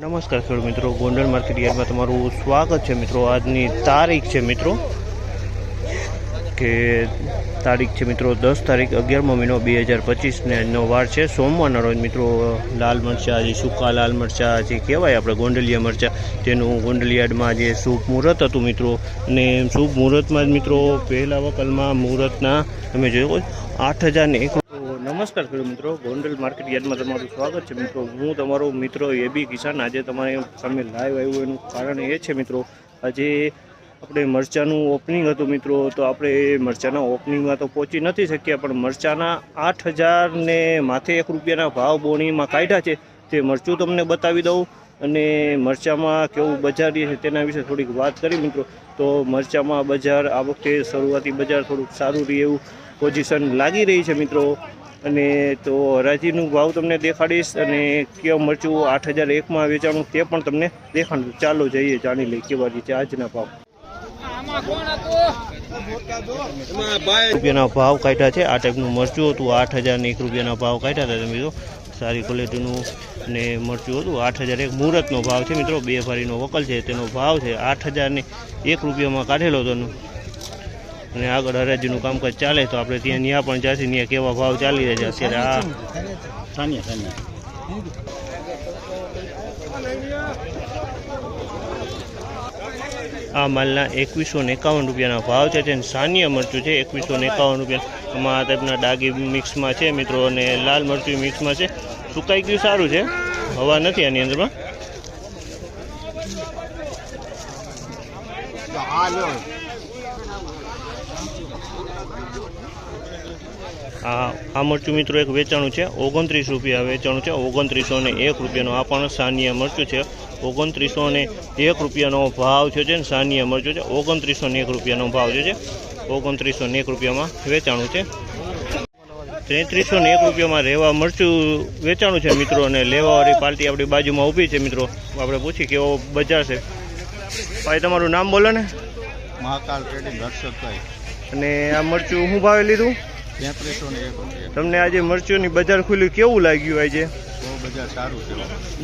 નમસ્કાર ખેડૂત મિત્રો, ગોંડલ માર્કેટ યાર્ડમાં તમારું સ્વાગત છે મિત્રો. આજની તારીખ છે મિત્રો, કે તારીખ છે મિત્રો દસ તારીખ અગિયારમો મહિનો બે હજાર પચીસને આજનો વાર છે. સોમવારના રોજ મિત્રો લાલ મરચાં, જે સૂકા લાલ મરચાં, જે કહેવાય આપણે ગોંડલિયા મરચાં, તેનું ગોંડલિયાડમાં જે શુભ મુહૂર્ત હતું મિત્રો. અને શુભ મુહૂર્તમાં જ મિત્રો પહેલા વકલમાં મુહૂર્તના તમે જોયું આઠ હજાર ને એક નમસ્કાર ખેડૂત મિત્રો, ગોંડલ માર્કેટ યાર્ડમાં તમારું સ્વાગત છે. મિત્રો, હું તમારો મિત્ર એબી કિસાન. આજે તમારી સામે લાઈવ આવ્યું એનું કારણ એ છે મિત્રો, આજે આપણે મરચાંનું ઓપનિંગ હતું મિત્રો, તો આપણે એ મરચાંના ઓપનિંગમાં તો પહોંચી નથી શક્યા, પણ મરચાંના આઠ હજારને માથે એક રૂપિયાના ભાવ બોણીમાં કાઢ્યા છે. તે મરચું તમને બતાવી દઉં અને મરચાંમાં કેવું બજાર છે તેના વિશે થોડીક વાત કરી મિત્રો. તો મરચાંમાં બજાર આ વખતે શરૂઆતી બજાર થોડુંક સારું રહે એવું પોઝિશન લાગી રહી છે મિત્રો. અને તો હરાજીનું ભાવ તમને દેખાડીશ અને કેવા મરચું આઠ હજાર એકમાં વેચાણું તે પણ તમને દેખાડું. ચાલો જઈએ, જાણી લઈએ કેવા રીતે આજના ભાવ. રૂપિયાના ભાવ કાઢ્યા છે. આ ટાઈપનું મરચું હતું, આઠ હજાર એક રૂપિયાના ભાવ કાઢ્યા હતા મિત્રો સારી ક્વોલિટીનું ને મરચું હતું. આઠ હજાર એક મુહૂર્તનો ભાવ છે મિત્રો. બે ભારીનો વકલ છે, તેનો ભાવ છે આઠ હજારને એક રૂપિયામાં કાઢેલો હતો. અને આગળ હરાજીનું કામકાજ ચાલે તો આપણે ત્યાં ત્યાં પણ જશે ત્યાં કેવા ભાવ ચાલી રહ્યા છે. અત્યારે આ આ માલના એકવીસો ને એકાવન રૂપિયાના ભાવ છે જેને સાનિયા મરચું છે એકવીસો ને એકાવન રૂપિયા. આમાં આ ટાઈપના ડાગી મિક્સમાં છે મિત્રો અને લાલ મરચું મિક્સમાં છે. સુકાઈ ગયું સારું છે. હવા નથી આની અંદરમાં. આ આ મરચું મિત્રો એક વેચાણું છે ઓગણત્રીસ રૂપિયા વેચાણું છે ઓગણત્રીસો ને એક રૂપિયાનો આ પણ સાનિયા મરચું છે. ઓગણત્રીસો ને એક રૂપિયાનો ભાવ છે ને સાનિયા મરચું છે ઓગણત્રીસો ને એક રૂપિયાનો ભાવ છે ઓગણત્રીસો ને એક રૂપિયામાં વેચાણું છે. ત્રેત્રીસો ને એક રૂપિયામાં રહેવા મરચું વેચાણું છે મિત્રો અને લેવાવાળી પાર્ટી આપણી બાજુમાં ઊભી છે મિત્રો. આપણે પૂછી કેવો બજાર છે. ભાઈ તમારું નામ બોલો ને. મહાકાલ ટ્રેડિંગ હર્ષદભાઈ અને આ મરચું શું ભાવે લીધું? તમને આજે મરચુંની બજાર ખુલ્લી કેવું લાગ્યું આજે? બજાર સારું છે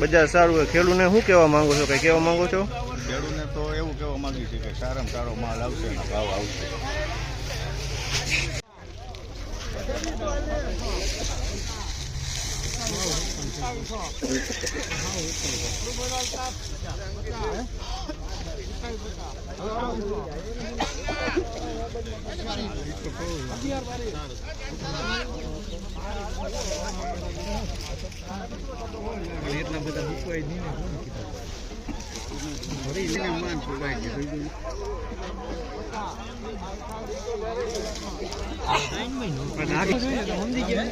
બજાર સારું ખેડૂને શું કહેવા માંગો છો? કંઈ કહેવા માંગો છો? ખેડૂને તો એવું કહેવા માંગી છે કે સારામાં સારો માલ આવશે અને ભાવ આવશે.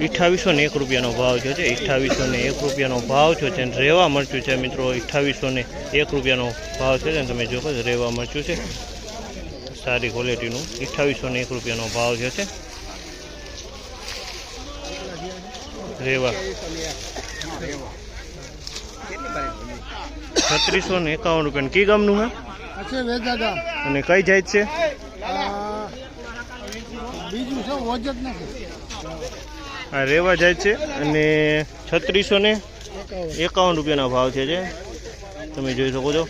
અઠ્ઠાવીસો ને એક રૂપિયાનો ભાવ છે છે. અઠ્ઠાવીસો ને એક રૂપિયાનો ભાવ છે અને રેવા મરચું છે મિત્રો. અઠ્ઠાવીસો ને એક રૂપિયાનો ભાવ છે ને તમે જોખો રેવા મરચું છે. સારી ક્વોલિટીનું. અઠ્ઠાવીસો ને એક રૂપિયાનો ભાવ જે છે. રેવા. છત્રીસો ને એકાવન રૂપિયા. કી ગામનું હા? અને કઈ જાય છે? આ રેવા જાય છે. અને છત્રીસો ને એકાવન રૂપિયાના ભાવ છે જે. તમે જોઈ શકો છો.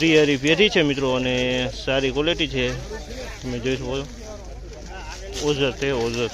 શ્રીહરી પેઢી છે મિત્રો અને સારી ક્વોલિટી છે. તમે જોઈ શકો ઓઝર છે ઓઝર.